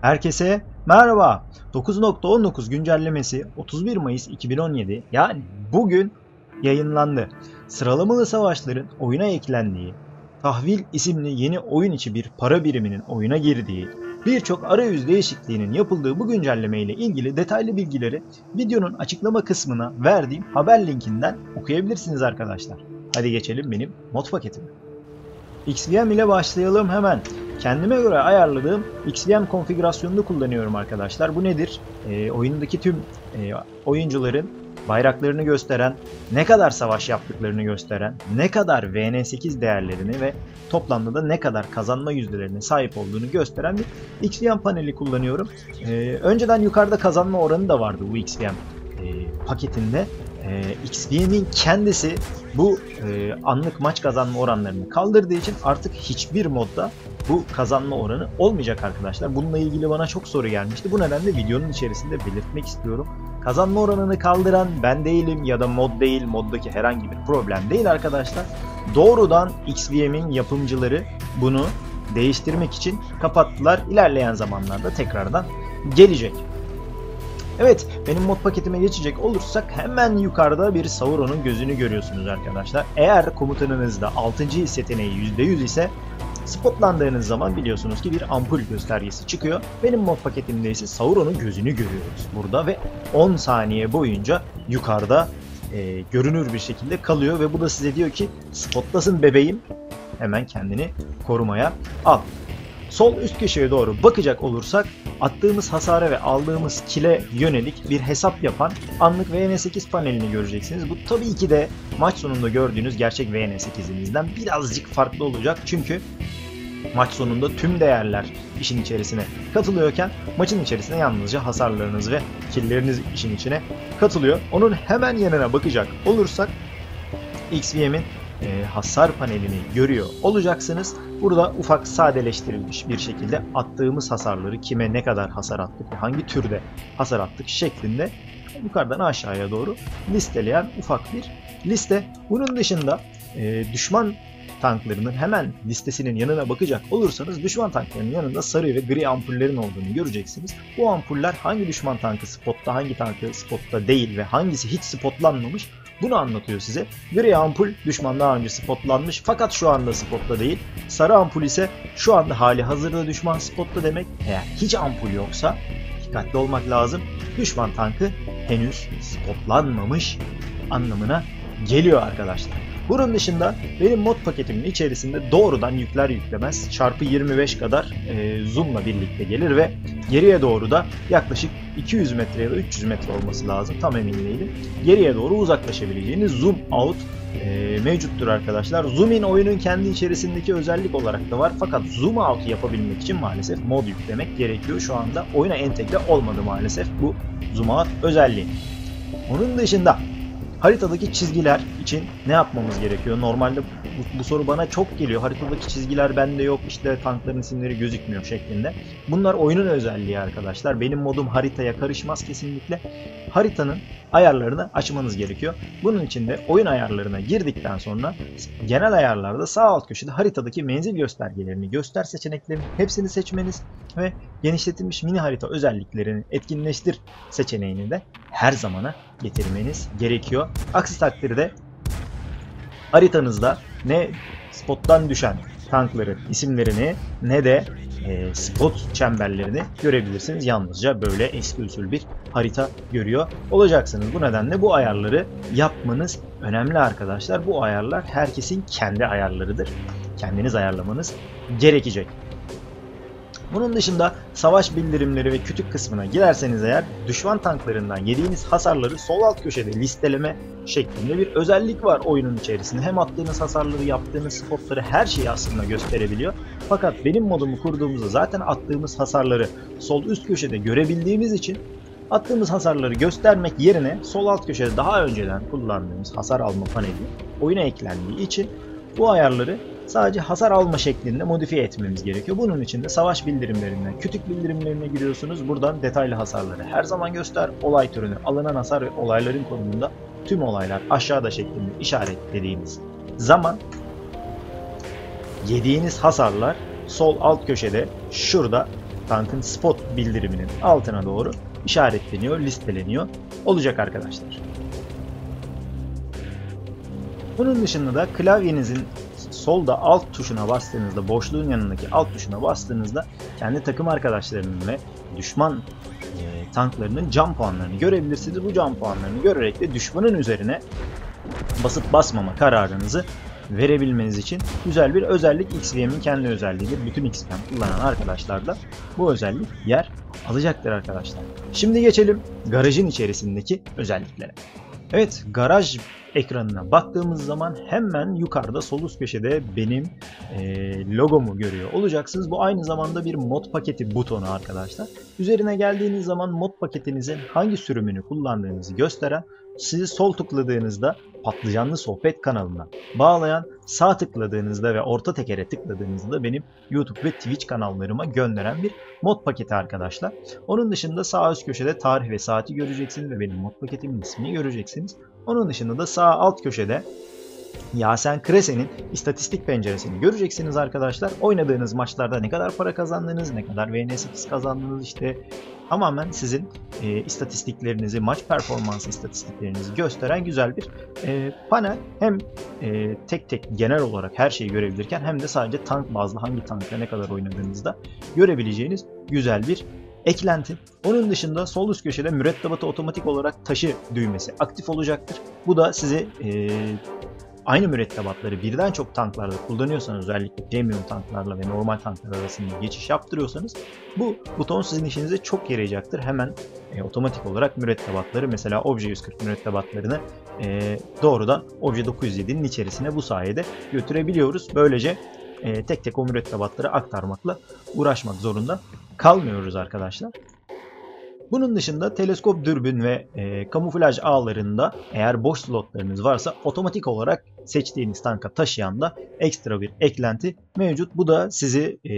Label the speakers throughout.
Speaker 1: Herkese merhaba. 9.19 güncellemesi 31 Mayıs 2017 yani bugün yayınlandı. Sıralamalı savaşların oyuna eklendiği, Tahvil isimli yeni oyun içi bir para biriminin oyuna girdiği, birçok arayüz değişikliğinin yapıldığı bu güncelleme ile ilgili detaylı bilgileri videonun açıklama kısmına verdiğim haber linkinden okuyabilirsiniz arkadaşlar. Hadi geçelim benim mod paketime. XVM ile başlayalım hemen. Kendime göre ayarladığım XVM konfigürasyonunu kullanıyorum arkadaşlar. Bu nedir? E, oyundaki tüm e, oyuncuların bayraklarını gösteren, ne kadar savaş yaptıklarını gösteren, ne kadar VN8 değerlerini ve toplamda da ne kadar kazanma yüzdelerine sahip olduğunu gösteren bir XVM paneli kullanıyorum. E, önceden yukarıda kazanma oranı da vardı bu XVM e, paketinde. E, XVM'in kendisi bu e, anlık maç kazanma oranlarını kaldırdığı için artık hiçbir modda bu kazanma oranı olmayacak arkadaşlar. Bununla ilgili bana çok soru gelmişti. Bu nedenle videonun içerisinde belirtmek istiyorum. Kazanma oranını kaldıran ben değilim ya da mod değil, moddaki herhangi bir problem değil arkadaşlar. Doğrudan XVM'in yapımcıları bunu değiştirmek için kapattılar. İlerleyen zamanlarda tekrardan gelecek. Evet benim mod paketime geçecek olursak hemen yukarıda bir Sauron'un gözünü görüyorsunuz arkadaşlar. Eğer komutanınızda 6. seçeneği %100 ise spotlandığınız zaman biliyorsunuz ki bir ampul göstergesi çıkıyor. Benim mod paketimde ise Sauron'un gözünü görüyoruz burada ve 10 saniye boyunca yukarıda e, görünür bir şekilde kalıyor ve bu da size diyor ki spotlasın bebeğim hemen kendini korumaya al. Sol üst köşeye doğru bakacak olursak attığımız hasara ve aldığımız kile yönelik bir hesap yapan anlık VN8 panelini göreceksiniz. Bu tabii ki de maç sonunda gördüğünüz gerçek VN8'imizden birazcık farklı olacak. Çünkü maç sonunda tüm değerler işin içerisine katılıyorken maçın içerisine yalnızca hasarlarınız ve killeriniz işin içine katılıyor. Onun hemen yanına bakacak olursak XVM'in e, hasar panelini görüyor olacaksınız. Burada ufak sadeleştirilmiş bir şekilde attığımız hasarları kime ne kadar hasar attık hangi türde hasar attık şeklinde yukarıdan aşağıya doğru listeleyen ufak bir liste. Bunun dışında e, düşman tanklarının hemen listesinin yanına bakacak olursanız düşman tanklarının yanında sarı ve gri ampullerin olduğunu göreceksiniz. Bu ampuller hangi düşman tankı spotta, hangi tankı spotta değil ve hangisi hiç spotlanmamış bunu anlatıyor size. Gri ampul düşman daha önce spotlanmış fakat şu anda spotta değil. Sarı ampul ise şu anda hali hazırda düşman spotta demek. Eğer hiç ampul yoksa dikkatli olmak lazım. Düşman tankı henüz spotlanmamış anlamına geliyor arkadaşlar. Bunun dışında benim mod paketimin içerisinde doğrudan yükler yüklemez çarpı 25 kadar e, zoomla birlikte gelir ve geriye doğru da yaklaşık 200 metre ya da 300 metre olması lazım tam emin değilim. Geriye doğru uzaklaşabileceğiniz zoom out e, mevcuttur arkadaşlar. Zoom in oyunun kendi içerisindeki özellik olarak da var fakat zoom out yapabilmek için maalesef mod yüklemek gerekiyor. Şu anda oyuna entegre olmadı maalesef bu zoom out özelliği. Onun dışında haritadaki çizgiler için ne yapmamız gerekiyor? Normalde bu, bu soru bana çok geliyor. Haritadaki çizgiler bende yok işte tankların isimleri gözükmüyor şeklinde. Bunlar oyunun özelliği arkadaşlar. Benim modum haritaya karışmaz kesinlikle. Haritanın ayarlarını açmanız gerekiyor. Bunun için de oyun ayarlarına girdikten sonra genel ayarlarda sağ alt köşede haritadaki menzil göstergelerini göster seçeneklerini hepsini seçmeniz ve genişletilmiş mini harita özelliklerini etkinleştir seçeneğini de her zamana getirmeniz gerekiyor. Aksi takdirde haritanızda ne spottan düşen tankların isimlerini ne de e, spot çemberlerini görebilirsiniz. Yalnızca böyle eski usul bir harita görüyor olacaksınız. Bu nedenle bu ayarları yapmanız önemli arkadaşlar. Bu ayarlar herkesin kendi ayarlarıdır. Kendiniz ayarlamanız gerekecek. Bunun dışında savaş bildirimleri ve kütük kısmına girerseniz eğer düşman tanklarından yediğiniz hasarları sol alt köşede listeleme şeklinde bir özellik var oyunun içerisinde. Hem attığınız hasarları, yaptığınız spotları her şeyi aslında gösterebiliyor. Fakat benim modumu kurduğumuzda zaten attığımız hasarları sol üst köşede görebildiğimiz için attığımız hasarları göstermek yerine sol alt köşede daha önceden kullandığımız hasar alma paneli oyuna eklendiği için bu ayarları sadece hasar alma şeklinde modifiye etmemiz gerekiyor. Bunun için de savaş bildirimlerinden, kütük bildirimlerine giriyorsunuz. Buradan detaylı hasarları her zaman göster. Olay türünü, alınan hasar ve olayların konumunda tüm olaylar aşağıda şeklinde işaretlediğimiz zaman yediğiniz hasarlar sol alt köşede şurada tankın spot bildiriminin altına doğru işaretleniyor, listeleniyor olacak arkadaşlar. Bunun dışında da klavyenizin solda alt tuşuna bastığınızda, boşluğun yanındaki alt tuşuna bastığınızda kendi takım arkadaşlarının ve düşman e, tanklarının cam puanlarını görebilirsiniz. Bu cam puanlarını görerek de düşmanın üzerine basıp basmama kararınızı verebilmeniz için güzel bir özellik XVM'in kendi özelliğidir. Bütün XVM kullanan arkadaşlar da bu özellik yer alacaktır arkadaşlar. Şimdi geçelim garajın içerisindeki özelliklere. Evet garaj ekranına baktığımız zaman hemen yukarıda sol üst köşede benim e, logomu görüyor olacaksınız. Bu aynı zamanda bir mod paketi butonu arkadaşlar. Üzerine geldiğiniz zaman mod paketinizin hangi sürümünü kullandığınızı gösteren sizi sol tıkladığınızda patlıcanlı sohbet kanalına bağlayan sağ tıkladığınızda ve orta tekere tıkladığınızda benim YouTube ve Twitch kanallarıma gönderen bir mod paketi arkadaşlar. Onun dışında sağ üst köşede tarih ve saati göreceksiniz ve benim mod paketimin ismini göreceksiniz. Onun dışında da sağ alt köşede Yasen Krese'nin istatistik penceresini göreceksiniz arkadaşlar. Oynadığınız maçlarda ne kadar para kazandınız, ne kadar VN8 kazandınız işte tamamen sizin e, istatistiklerinizi, maç performansı istatistiklerinizi gösteren güzel bir e, panel. Hem e, tek tek genel olarak her şeyi görebilirken hem de sadece tank bazlı hangi tankla ne kadar oynadığınızda görebileceğiniz güzel bir eklenti. Onun dışında sol üst köşede mürettebatı otomatik olarak taşı düğmesi aktif olacaktır. Bu da sizi e, aynı mürettebatları birden çok tanklarda kullanıyorsanız özellikle premium tanklarla ve normal tanklar arasında geçiş yaptırıyorsanız bu buton sizin işinize çok yarayacaktır. Hemen e, otomatik olarak mürettebatları mesela Obje 140 mürettebatlarını e, doğrudan Obje 907'nin içerisine bu sayede götürebiliyoruz. Böylece e, tek tek o mürettebatları aktarmakla uğraşmak zorunda kalmıyoruz arkadaşlar. Bunun dışında teleskop dürbün ve e, kamuflaj ağlarında eğer boş slotlarınız varsa otomatik olarak seçtiğiniz tanka taşıyan da ekstra bir eklenti mevcut. Bu da sizi e,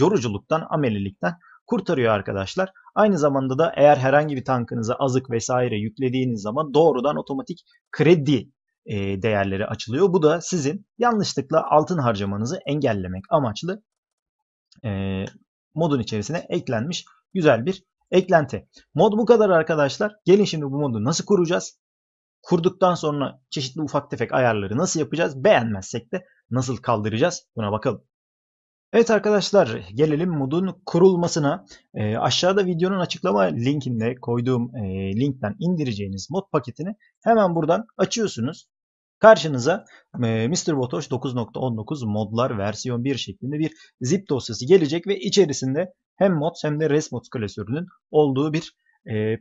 Speaker 1: yoruculuktan, amelilikten kurtarıyor arkadaşlar. Aynı zamanda da eğer herhangi bir tankınıza azık vesaire yüklediğiniz zaman doğrudan otomatik kredi e, değerleri açılıyor. Bu da sizin yanlışlıkla altın harcamanızı engellemek amaçlı e, modun içerisine eklenmiş güzel bir eklenti. Mod bu kadar arkadaşlar. Gelin şimdi bu modu nasıl kuracağız? Kurduktan sonra çeşitli ufak tefek ayarları nasıl yapacağız? Beğenmezsek de nasıl kaldıracağız? Buna bakalım. Evet arkadaşlar gelelim modun kurulmasına. E, aşağıda videonun açıklama linkinde koyduğum e, linkten indireceğiniz mod paketini hemen buradan açıyorsunuz. Karşınıza Mr. Botoş 9.19 modlar versiyon 1 şeklinde bir zip dosyası gelecek ve içerisinde hem mods hem de resmods klasörünün olduğu bir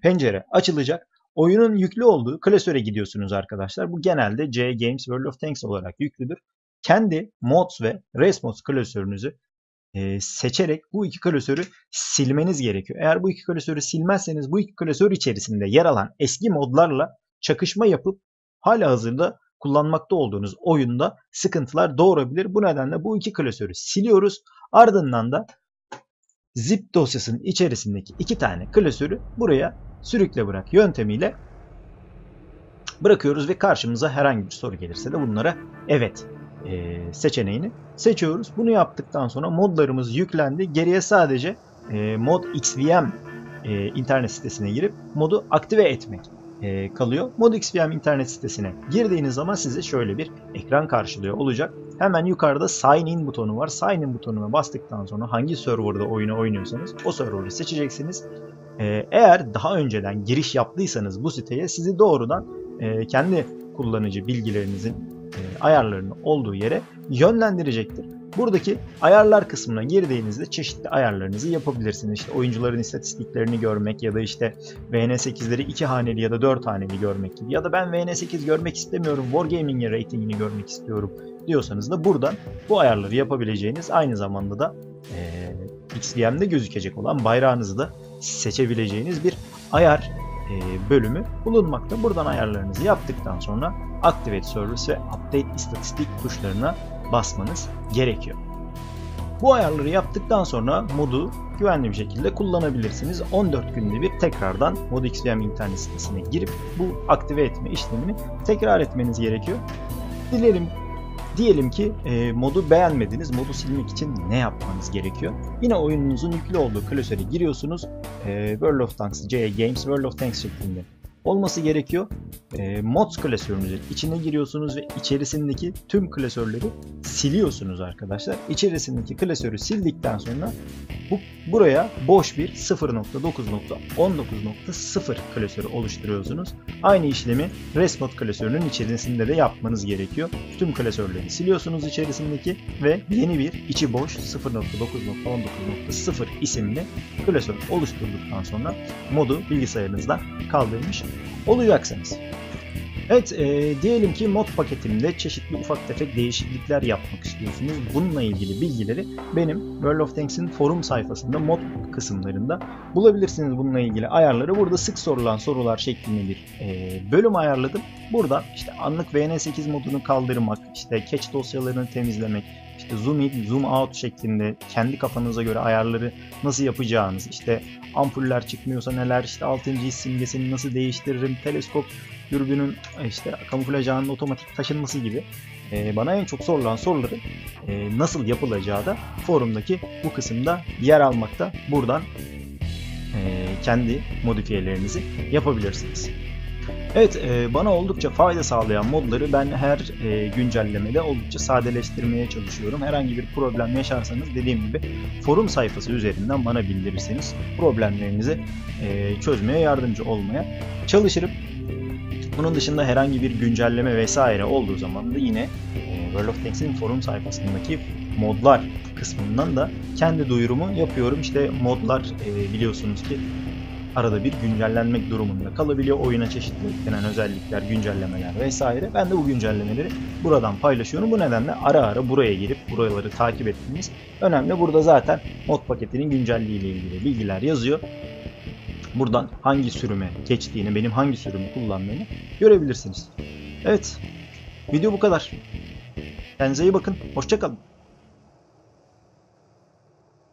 Speaker 1: pencere açılacak. Oyunun yüklü olduğu klasöre gidiyorsunuz arkadaşlar. Bu genelde C Games World of Tanks olarak yüklüdür. Kendi mods ve resmods klasörünüzü seçerek bu iki klasörü silmeniz gerekiyor. Eğer bu iki klasörü silmezseniz bu iki klasör içerisinde yer alan eski modlarla çakışma yapıp hala hazırda kullanmakta olduğunuz oyunda sıkıntılar doğurabilir. Bu nedenle bu iki klasörü siliyoruz. Ardından da zip dosyasının içerisindeki iki tane klasörü buraya sürükle bırak yöntemiyle bırakıyoruz ve karşımıza herhangi bir soru gelirse de bunlara evet e, seçeneğini seçiyoruz. Bunu yaptıktan sonra modlarımız yüklendi. Geriye sadece e, mod XVM e, internet sitesine girip modu aktive etmek e, kalıyor. ModXVM internet sitesine girdiğiniz zaman size şöyle bir ekran karşılıyor olacak. Hemen yukarıda sign in butonu var. Sign in butonuna bastıktan sonra hangi serverda oyunu oynuyorsanız o server'ı seçeceksiniz. E, eğer daha önceden giriş yaptıysanız bu siteye sizi doğrudan e, kendi kullanıcı bilgilerinizin e, ayarlarının olduğu yere yönlendirecektir. Buradaki ayarlar kısmına girdiğinizde çeşitli ayarlarınızı yapabilirsiniz. İşte oyuncuların istatistiklerini görmek ya da işte VN8'leri 2 haneli ya da 4 haneli görmek gibi. Ya da ben VN8 görmek istemiyorum, Wargaming'in ratingini görmek istiyorum diyorsanız da buradan bu ayarları yapabileceğiniz aynı zamanda da e, XVM'de gözükecek olan bayrağınızı da seçebileceğiniz bir ayar e, bölümü bulunmakta. Buradan ayarlarınızı yaptıktan sonra Activate Service ve Update istatistik tuşlarına basmanız gerekiyor. Bu ayarları yaptıktan sonra modu güvenli bir şekilde kullanabilirsiniz. 14 günde bir tekrardan ModXVM internet sitesine girip bu aktive etme işlemini tekrar etmeniz gerekiyor. Dilerim Diyelim ki e, modu beğenmediniz. Modu silmek için ne yapmanız gerekiyor? Yine oyununuzun yüklü olduğu klasöre giriyorsunuz. E, World of Tanks, C Games, World of Tanks şeklinde olması gerekiyor. E, mods klasörünüzün içine giriyorsunuz ve içerisindeki tüm klasörleri siliyorsunuz arkadaşlar. İçerisindeki klasörü sildikten sonra bu buraya boş bir 0.9.19.0 klasörü oluşturuyorsunuz. Aynı işlemi REST klasörünün içerisinde de yapmanız gerekiyor. Tüm klasörleri siliyorsunuz içerisindeki ve yeni bir içi boş 0.9.19.0 isimli klasör oluşturduktan sonra modu bilgisayarınızdan kaldırmış olacaksınız. Evet, e, diyelim ki mod paketimde çeşitli ufak tefek değişiklikler yapmak istiyorsunuz. Bununla ilgili bilgileri benim World of Tanks'in forum sayfasında mod kısımlarında bulabilirsiniz bununla ilgili ayarları. Burada sık sorulan sorular şeklinde bir e, bölüm ayarladım. Burada işte anlık VN8 modunu kaldırmak, işte cache dosyalarını temizlemek, işte zoom in, zoom out şeklinde kendi kafanıza göre ayarları nasıl yapacağınız, işte ampuller çıkmıyorsa neler, işte 6. his simgesini nasıl değiştiririm, teleskop dürbünün işte kamuflaj ağının otomatik taşınması gibi e, bana en çok sorulan soruları e, nasıl yapılacağı da forumdaki bu kısımda yer almakta. Buradan e, kendi modifiyelerinizi yapabilirsiniz. Evet e, bana oldukça fayda sağlayan modları ben her e, güncellemede oldukça sadeleştirmeye çalışıyorum. Herhangi bir problem yaşarsanız dediğim gibi forum sayfası üzerinden bana bildirirseniz problemlerinizi e, çözmeye yardımcı olmaya çalışırım. Bunun dışında herhangi bir güncelleme vesaire olduğu zaman da yine World of Tanks'in forum sayfasındaki modlar kısmından da kendi duyurumu yapıyorum. İşte modlar biliyorsunuz ki arada bir güncellenmek durumunda kalabiliyor. Oyuna çeşitli eklenen özellikler, güncellemeler vesaire. Ben de bu güncellemeleri buradan paylaşıyorum. Bu nedenle ara ara buraya girip buraları takip etmeniz önemli. Burada zaten mod paketinin güncelliği ile ilgili bilgiler yazıyor. Buradan hangi sürüme geçtiğini, benim hangi sürümü kullandığımı görebilirsiniz. Evet, video bu kadar. Kendinize iyi bakın. Hoşçakalın.